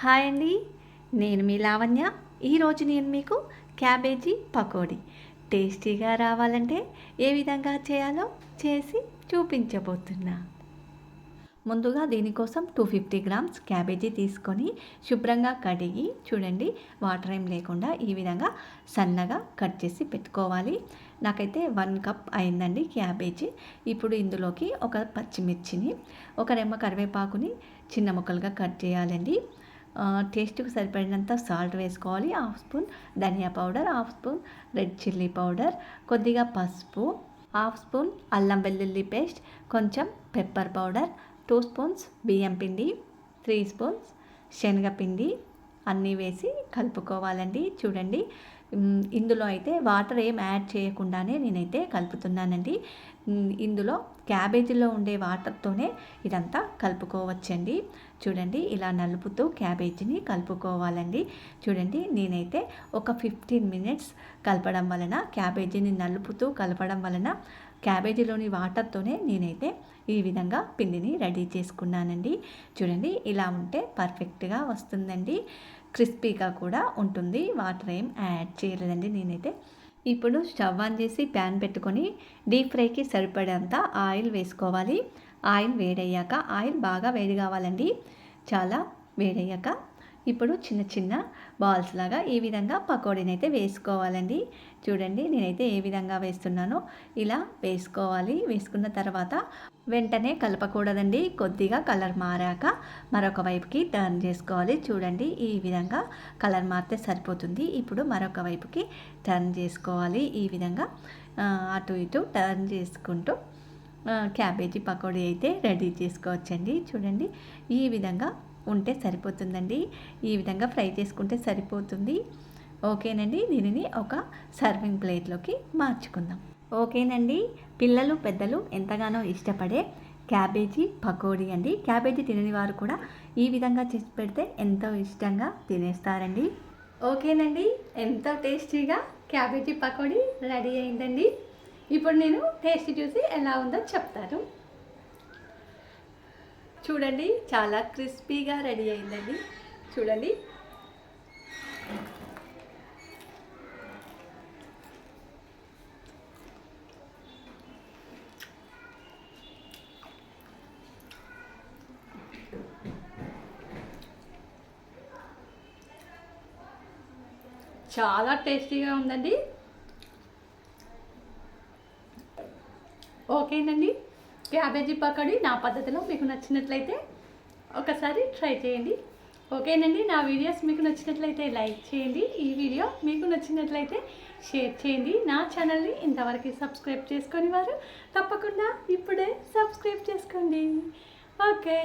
Hi అండి. నేను మీ లావణ్య. ఈరోజు నేను మీకు క్యాబేజీ పకోడీ. టేస్టీగా రావాలంటే ఏ విధంగా చేయాలో చేసి చూపించబోతున్నా. ముందుగా దీనికోసం టూ ఫిఫ్టీ గ్రామ్స్ క్యాబేజీ తీసుకొని శుభ్రంగా కడిగి చూడండి వాటర్ ఏం లేకుండా ఈ విధంగా సన్నగా కట్ చేసి పెట్టుకోవాలి. నాకైతే వన్ కప్ అయిందండి క్యాబేజీ. ఇప్పుడు ఇందులోకి ఒక పచ్చిమిర్చిని ఒక రెమ్మ కరివేపాకుని చిన్న ముక్కలుగా కట్ చేయాలండి. టేస్ట్కి సరిపడినంత సాల్ట్ వేసుకోవాలి. Half spoon dhaniya powder half spoon red chilli powder కొద్దిగా పసుపు హాఫ్ స్పూన్ అల్లం వెల్లుల్లి పేస్ట్ కొంచెం పెప్పర్ పౌడర్ టూ స్పూన్స్ బియ్యం పిండి త్రీ స్పూన్స్ శనగపిండి అన్నీ వేసి కలుపుకోవాలండి. చూడండి ఇందులో అయితే వాటర్ ఏం యాడ్ చేయకుండానే నేనైతే కలుపుతున్నానండి. ఇందులో క్యాబేజీలో ఉండే వాటర్తోనే ఇదంతా కలుపుకోవచ్చండి. చూడండి ఇలా నలుపుతూ క్యాబేజీని కలుపుకోవాలండి. చూడండి నేనైతే ఒక ఫిఫ్టీన్ మినిట్స్ కలపడం వలన క్యాబేజీని నలుపుతూ కలపడం వలన క్యాబేజీలోని వాటర్తోనే నేనైతే ఈ విధంగా పిండిని రెడీ చేసుకున్నానండి. చూడండి ఇలా ఉంటే పర్ఫెక్ట్గా వస్తుందండి. క్రిస్పీగా కూడా ఉంటుంది. వాటర్ ఏం యాడ్ చేయలేదండి నేనైతే. ఇప్పుడు స్టవ్ ఆన్ చేసి ప్యాన్ పెట్టుకొని డీప్ ఫ్రైకి సరిపడేంత ఆయిల్ వేసుకోవాలి. ఆయిల్ వేడయ్యాక ఆయిల్ బాగా వేడి కావాలండి చాలా వేడయ్యాక ఇప్పుడు చిన్న చిన్న బాల్స్ లాగా ఈ విధంగా పకోడీని అయితే వేసుకోవాలండి. చూడండి నేనైతే ఏ విధంగా వేస్తున్నానో ఇలా వేసుకోవాలి. వేసుకున్న తర్వాత వెంటనే కలపకూడదండి. కొద్దిగా కలర్ మారాక మరొక వైపుకి టర్న్ చేసుకోవాలి. చూడండి ఈ విధంగా కలర్ మారితే సరిపోతుంది. ఇప్పుడు మరొక వైపుకి టర్న్ చేసుకోవాలి. ఈ విధంగా అటు ఇటు టర్న్ చేసుకుంటూ క్యాబేజీ పకోడీ అయితే రెడీ చేసుకోవచ్చండి. చూడండి ఈ విధంగా ఉంటే సరిపోతుందండి. ఈ విధంగా ఫ్రై చేసుకుంటే సరిపోతుంది. ఓకేనండి. దీనిని ఒక సర్వింగ్ ప్లేట్లోకి మార్చుకుందాం. ఓకేనండి. పిల్లలు పెద్దలు ఎంతగానో ఇష్టపడే క్యాబేజీ పకోడీ అండి. క్యాబేజీ తినని వారు కూడా ఈ విధంగా చేసి పెడితే ఎంతో ఇష్టంగా తినేస్తారండి. ఓకేనండి. ఎంతో టేస్టీగా క్యాబేజీ పకోడీ రెడీ అయిందండి. ఇప్పుడు నేను టేస్ట్ చూసి ఎలా ఉందో చెప్తాను. చూడండి చాలా క్రిస్పీగా రెడీ అయిందండి. చూడండి. చాలా టేస్టీగా ఉందండి. ఓకేనండి. క్యాబేజీ పకోడీ నా పద్ధతిలో మీకు నచ్చినట్లయితే ఒకసారి ట్రై చేయండి. ఓకేనండి నా వీడియోస్ మీకు నచ్చినట్లయితే లైక్ చేయండి. ఈ వీడియో మీకు నచ్చినట్లయితే షేర్ చేయండి. నా ఛానల్ని ఇంతవరకు సబ్స్క్రైబ్ చేసుకొని వారు తప్పకుండా ఇప్పుడే సబ్స్క్రైబ్ చేసుకోండి. ఓకే.